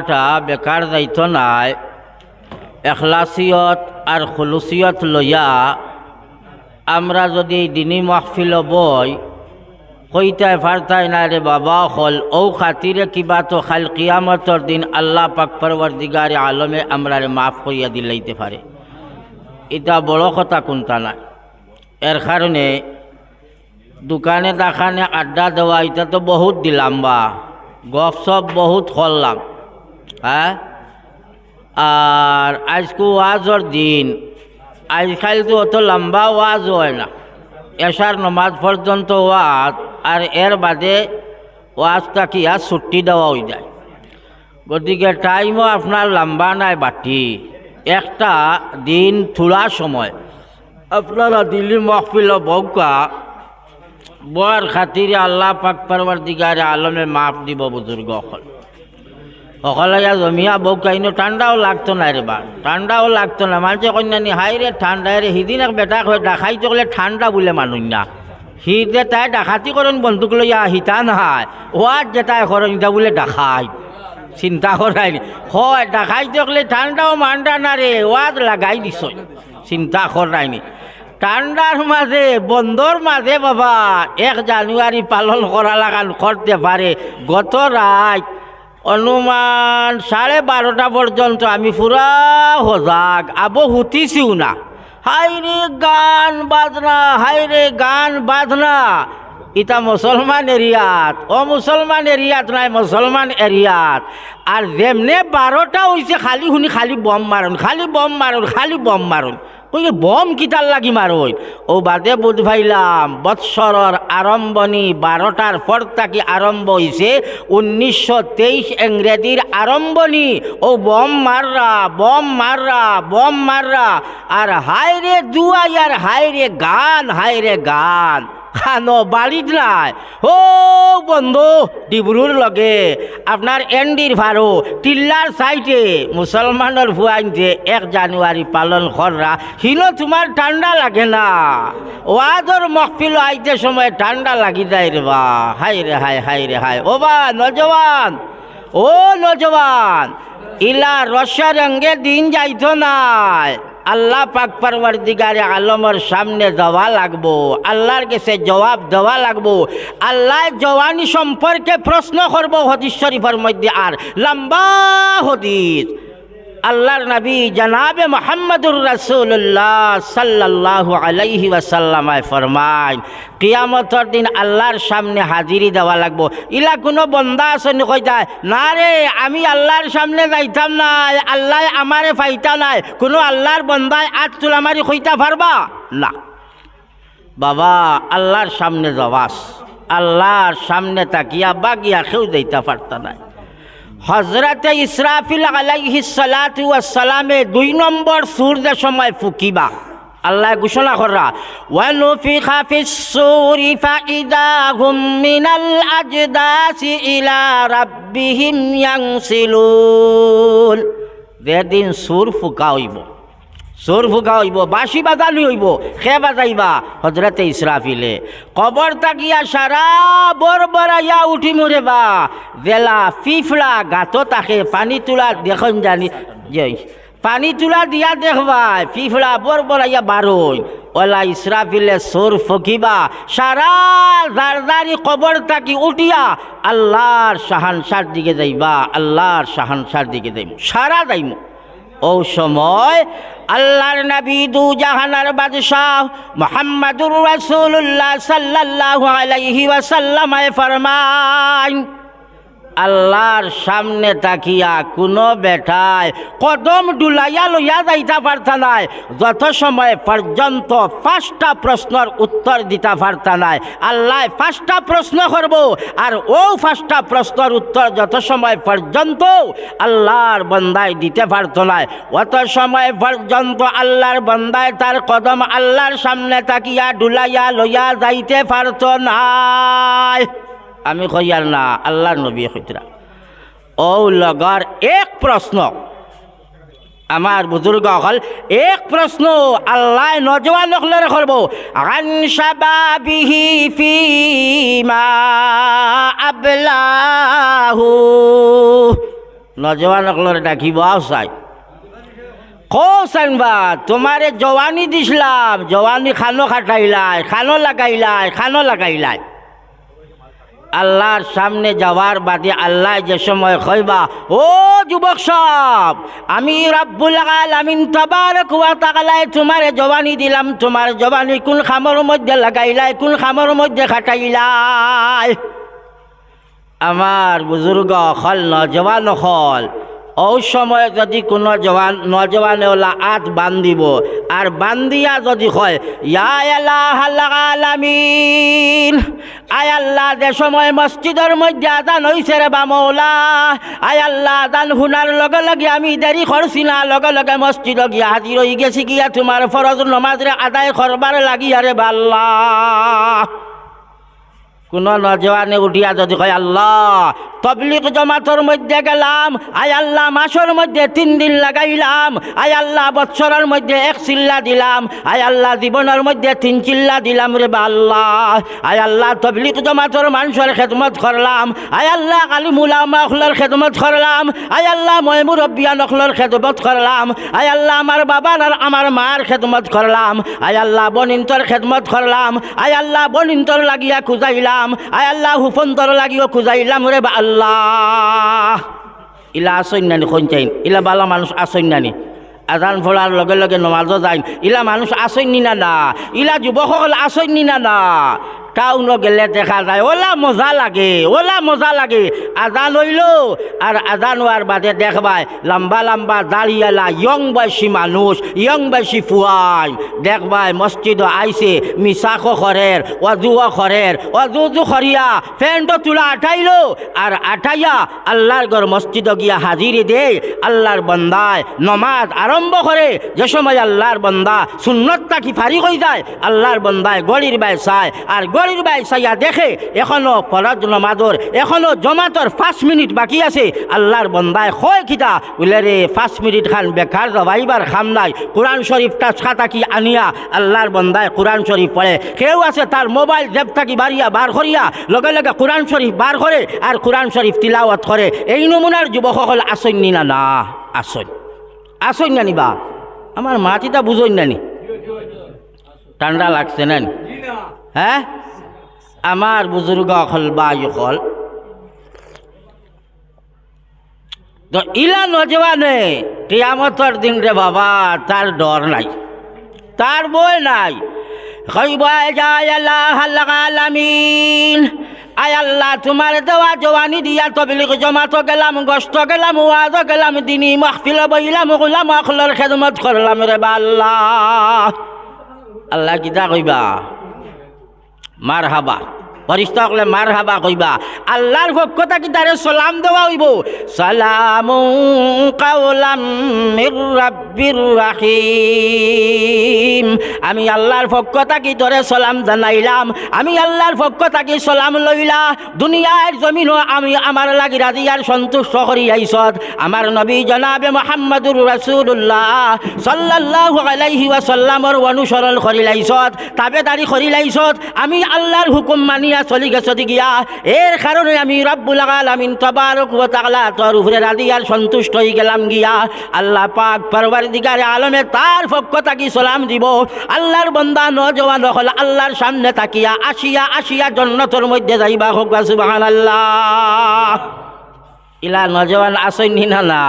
টা বেকার যাইত নাই। এখলাসিয়ত আর খুলুসিয়ত লইয়া আমরা যদি দিনী মাহফিল বই, কইতাই ফারতাই না রে বাবা হল, ও খাতিরে কিবা তো খাল কিয়ামতর দিন আল্লাহ পাক পরবর দিগারে আলমে আমরা রে মাফ করিয়া দিলাইতে পারে। এটা বড় কথা কোনটা না। এর কারণে দোকানে দাখানে আড্ডা দেওয়া, এটা তো বহুত দিলাম বা। গপ সপ বহুত করলাম। হ্যাঁ? আর আজকে ওয়াজর দিন। আজকাল তো অত লম্বা ওয়াজ হয় না। এশার নমাজ পর্যন্ত ওয়াজ, আর এর বাদে ওয়াজটা কি আর ছুটি দেওয়া হয়ে যায়। গতিকে টাইমও আপনার লম্বা নাই বাটি। একটা দিন থোড়া সময়। আপনারা দিল্লি মহফিল বৌকা বর খাতিরে আল্লাহ পাক পরবার দিগারে আলমে মাফ দিব বুজুর্গ অকল অকলে জমিয়া বউ কাইনো ঠান্ডাও লাগতো না রে বা। ঠান্ডাও লাগতো না। মানুষে কন্যানি, হাই রে ঠান্ডা রে, সিদিন এক বেটা হয় ডাকাই চকলে ঠান্ডা বলে মানুষ না। সি যে তাই ডাকাতি করেন, বন্দুক লইয়া হিতা নহয়। ওয়ার যে তাই করেন ইটা বলে ডাকাই। চিন্তা করাই হয়, ডাকাই চকলে ঠান্ডাও মান্ডা না রে ওয়াজ লাগাই দিছ চিন্তা করাইনি ঠান্ডার মাঝে বন্ধর মাঝে বাবা, এক জানুয়ারি পালন করা লাগান করতে পারে গত রাত অনুমান সাড়ে বারোটা পর্যন্ত আমি পুরা সজাগ আবো হুতিছিও না। হাইরে গান বাজনা, হাইরে গান বাজনা। ইটা মুসলমান এরিয়াত ও মুসলমান এরিয়াত নাই, মুসলমান এরিয়াত। আর যেমনে বারোটা হয়েছে খালি শুনি খালি বম মারুন, খালি বম মারুন, খালি বম মারুন। কই বম কিতার লাগি মারই। ও বাদে বুধ ভাইলাম বৎসরর আরম্ভনি বারোটার পর তাকে আরম্ভ হয়েছে উনিশশো তেইশ ইংরেজির আরম্ভনি ও বম মাররা বম মাররা বম মাররা। আর হায় রে দুয়াই আর হায় রে গান হায় রে গান। খানো বাড়িত নাই। ও বন্ধু, ডিব্রুর লগে আপনার এন্ডির ভারো টিল্লার সাইটে মুসলমানের ভুয়াইনতে এক জানুয়ারি পালন কররা হিলো তোমার ঠান্ডা লাগে না। ওয়াজর মকফিল আইতে সময় ঠান্ডা লাগি যায় রে বা। হাই রে হাই হাই রে হাই। ও বা নজওয়ান ও নজওয়ান ইলা রসা রঙ্গে দিন যাইতো নাই। আল্লাহ পাক পারবার দিগারে আলমর সামনে দেওয়া লাগবো, আল্লাহর কাছে জবাব দেওয়া লাগবো, আল্লাহ জওয়ানি সম্পর্কে প্রশ্ন করব হদিস শরীফের মধ্যে আর, লম্বা হদিস। আল্লাহর নবী জনাবে মোহাম্মদুর রসুল্লাহ সাল্লাহ আলাইহি ওয়াসাল্লামায় ফরমায় কিয়ামতর দিন আল্লাহর সামনে হাজিরি দেওয়া লাগবো। ইলা কোনো বন্দা আছে কই যায়? না রে, আমি আল্লাহর সামনে যাইতাম নাই আল্লাহ আমারে ফাইতা নাই। কোনো আল্লাহর বন্দায় আজ তুলা মারি কইতা পারবা? না। বাবা, আল্লাহর সামনে জবাস আল্লাহর সামনে তাকিয়া বাগিয়া কেউ দিতে পারত নাই। হজরতে ইসরাফিল আলাইহি সালামে দুই নম্বর সূর্য সময় ফুকিবা। আল্লাহ ঘোষণা করা, ওয়ানুফিখা ফিস-সূরি ফাইদা হুম মিনাল আজদাসি ইলা রাব্বিহিম ইয়ানসিলুন যেদিন সুর ফুকা হইব চোর ফুকা হইব, বাঁশি বাজালি হইব খে বাজাইবা। হজরতে ইসরাফিলে কবর তাকিয়া সারা বর বরাইয়া উঠি মরে বা জেলা ফিফলা গাতো তাকে পানি তোলা দেখুন জানি, যে, পানি তোলা দিয়া দেখবা ফিফলা বর বরাইয়া বারোই ওলা ইসরাফিলে সোর ফকিবা সারা জারদারি কবর তাকি উঠিয়া আল্লাহর শাহানসার দিকে যাইবা আল্লাহর শাহানসার দিকে যাইব সারা যাইম। ও সময় আল্লাহর নবী দু জাহানার বাদশাহ মোহাম্মদুর রাসুল্লাহ সাল্লাহ আলাইহি ওয়াসাল্লামায় ফরমান আল্লাহর সামনে তাকিয়া কোনো বেটায় কদম ডুলাইয়া লইয়া যাইতা পারতা নাই। যত সময় পর্যন্ত পাঁচটা প্রশ্নের উত্তর দিতে পারতা নাই, আল্লাহ পাঁচটা প্রশ্ন করব আর ও পাঁচটা প্রশ্নের উত্তর যত সময় পর্যন্ত আল্লাহর বন্দায় দিতে পারত নাই, অত সময় পর্যন্ত আল্লাহর বন্দায় তার কদম আল্লাহর সামনে তাকিয়া ডুলাইয়া লইয়া যাইতে পারত নাই। আমি কইয়ার না, আল্লাহর নবী হইতরা ও লগর, এক প্রশ্ন। আমার বুজুর্গ হল এক প্রশ্ন, আল্লাহ নজওয়ান নকলের করব। আন শাবাবিহি ফিমা আবলাহু। নজওয়ান অকলরে ডাকিব, আও চাই। কৌসান বা তোমারে জওয়ানি দিছিলাম, জওয়ানি খানো খাটাইলাই, খানো লাগাইলাই খানো লাগাইলাই। আল্লাহর সামনে যাওয়ার বাদে আল্লাহ যে সময় কইবা ও যুবক সব, আমি রাব্বুল আলামিন তাবারক ওয়া তাআলাই তোমারে জওয়ানি দিলাম, তোমার জওয়ানি কোন খামর মধ্যে লাগাইলাই, কোন খামর মধ্যে খাটাইলাই। আমার বুজুর্গ হল, নজওয়ান হল, ও সময় যদি কোনো জওয়ান নজওয়ানে ওলা আত বান্ধিব, আর বান্ধিয়া যদি হয়, ইয়া আলামিন। আয় আল্লাহ, যে সময় মসজিদের মধ্যে আদান হইছে রে বামৌলা আয় আল্লাহ আদান শুনার লগে লগে আমি দেরি করছি না, লগে লগে মসজিদ গিয়া হাজির হয়ে গেছি গিয়া তোমার ফরজ নমাজরে আদায় করবার লাগিয়া রে বাল্লা কোন নজওয়ানে উঠিয়া যদি কয়, আল্লাহ তবলিক জমাতর মধ্যে গেলাম আয় আল্লাহ মাসের মধ্যে তিন দিন লাগাইলাম আয় আল্লাহ বৎসরের মধ্যে এক চিল্লা দিলাম আয় আল্লাহ জীবনের মধ্যে তিন চিল্লা দিলাম রে বা আল্লাহ আয় আল্লাহ তবলিক জমাতর মানুষের খেদমত করলাম আয় আল্লাহ কালী মুলামা খেদমত করলাম আয় আল্লাহ মই মুরব্বিয়ান অখলার খেদমত করলাম আয় আল্লাহ আমার বাবার আর আমার মার খেদমত করলাম আয় আল্লাহ বনিন্তর খেদমত করলাম আয় আল্লাহ বনিন্তর লাগিয়া খুঁজাইলাম আয় আল্লাহ হুফন্তর লাগিও খুঁজাইলাম রে বা ইলা আসইন নানি চাইন ইলা বালা মানুষ আসইন নানি আজান ফোড়ার লগে লগে নমাজও যাইন, ইলা মানুষ আসইন নি না, ইলা যুৱকসকল আসইন নিনা না। টাউন গেলে দেখা যায়। ওলা মজা লাগে, ওলা মজা লাগে। আজান হইল আর আজান হওয়ার বাদে দেখবাই লম্বা লম্বা দাঁড়িয়ালা, ইয়ং বয়সী মানুষ, ইয়ং বয়সী ফুয়াই দেখবাই মসজিদ আইছে মিশাকো খরের অজুও খরের অজুজু খরিয়া ফ্যান্টো তুলা আঠাইলো আর আঠাইয়া আল্লাহর ঘর মসজিদ গিয়া হাজিরি দে, আল্লাহর বন্দায় নমাজ আরম্ভ করে। যে সময় আল্লাহর বন্দা সুন্নতটা কি ফারি হয়ে যায়, আল্লাহর বন্দায় গলির বাই চায় আর গলির বাই চাইয়া দেখে এখনও ফরজ নমাজর এখনও জমাতর পাঁচ মিনিট বাকি আছে। আল্লাহর বন্দায় হয় কিতা বলে রে পাঁচ মিনিট খান বেকার যাবাইবার খাম নাই। কোরআন শরীফটা ছাতা কি আনিয়া? আল্লাহর বন্দায় কোরআন শরীফ পড়ে কেউ আছে তার মোবাইল জেব থাকি বাড়িয়া বার করিয়া লগে লগে কোরআন শরীফ বার করে আর কোরআন শরীফ তিলাওয়াত করে এই নমুনার যুবকসকল আসন নি না? না আসন। আসন নানি বা আমার মাটিটা বুঝইন নানি ঠান্ডা লাগছে নানি? হ্যাঁ আমার বুজুর্গ অকল বা ইকল তো ইলা নজওয়ানে কিয়ামতর দিন রে বাবা, তার ডর নাই, তার বই নাই। আয় আল্লাহ তোমার দেওয়া জওয়ানি দিয়া তবলিগ জমাতো গেলাম গস্ত গেলাম, ওয়াজ গেলাম, দিনী মাহফিল বইলাম, গুলাম আখলার খেদমত করলাম রে বা আল্লাহ আল্লাহ কিতা কইবা? মার হাবা ফরিস্তা কলে মার হাবা কইবা আল্লাহর পক্ষতা কি তারে সালাম দেওয়া হইব সালাম রাহিম আমি আল্লাহর পক্ষতা কি তোরে সালাম জানাইলাম। আমি আল্লাহর পক্ষতা কি সালাম লইলা। দুনিয়ার জমিন আমি আমার লাগি রাজিয়ার সন্তুষ্ট করি আইসত আমার নবী জনাবে মোহাম্মদুর রাসূলুল্লাহ সাল্লাল্লাহু আলাইহি ওয়াসাল্লামর অনুসরণ করি লাইছত তাবেদারি করি লাইছত আমি আল্লাহর হুকুম মানিয়া চলি গেছত গিয়া। এর কারণে আমি রব্বুল আলামিন তবারক ওয়া তাআলা তোর উপরে রাজি আর সন্তুষ্ট হয়ে গেলাম গিয়া। আল্লাহ পাক পরওয়ারদিগার আলমে তার পক্ষ থাকি সালাম দিব। আল্লাহর বন্দা নজওয়ান হল আল্লাহর সামনে তাকিয়া, আসিয়া আসিয়া জন্নতর মধ্যে যাইবা হোক সুবহানাল্লাহ। ইলা নজওয়ান না না?